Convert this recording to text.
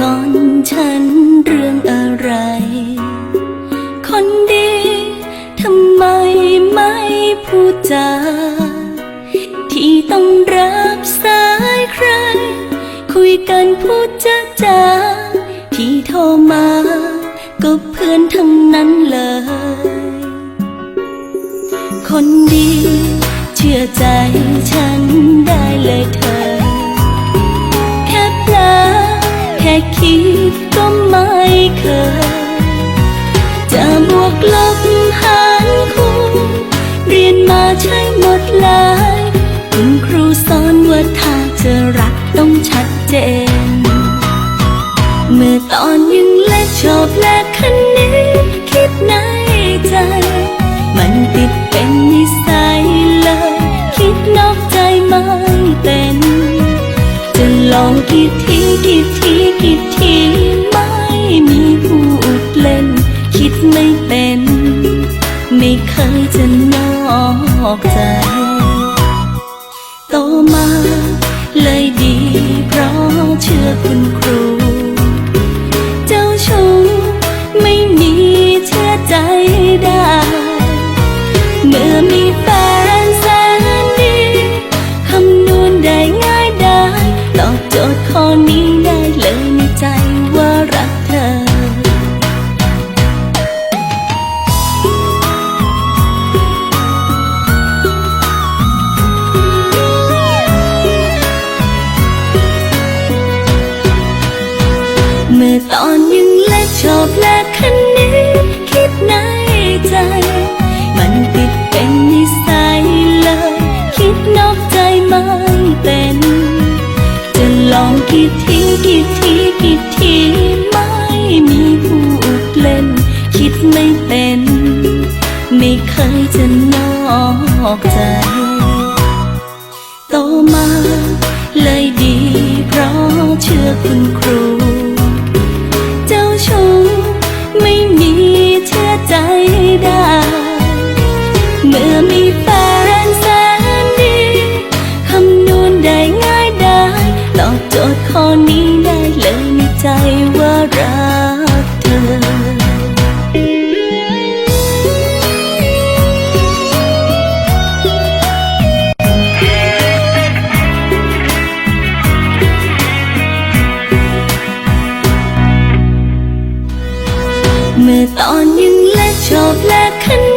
งอนฉันเรื่องอะไร คนดีทำไมไม่พูดจา ที่ต้องรับสายใคร คุยกันพูดจาจาที่โทรมาก็เพื่อนทั้งนั้นเลย คนดีเชื่อใจฉัน ใช่หมดเลย คุณครูสอนว่าถ้าจะรักต้องชัดเจน เมื่อตอนยังเล็กชอบและคันนี้คิดในใจ มันติดเป็นนิสัยเลย คิดนอกใจไม่เป็น จะลองกี่ทีกี่ทีกี่ที อกใจโตมาเลยดีเพราะเชื่อคุณครู เจ้าชู้ไม่มีเชื่อใจได้ เมื่อมีแฟนแสนดีคำนวณได้ง่ายได้ตอบโจทย์ข้อนี้ ตอนยังเล็กชอบและคันนี้ คิดในใจ มันติดเป็นนิสัยเลย คิดนอกใจไม่เป็น จะลองกี่ทีกี่ทีกี่ทีไม่มีพูดเล่น คิดไม่เป็น ไม่เคยจะนอกใจ โตมาเลยดี เพราะเชื่อคุณครู จทย์ข้อนี้ได้เลยในใจว่ารักเธอเมื่อตอนยังเล็กชอบและคัน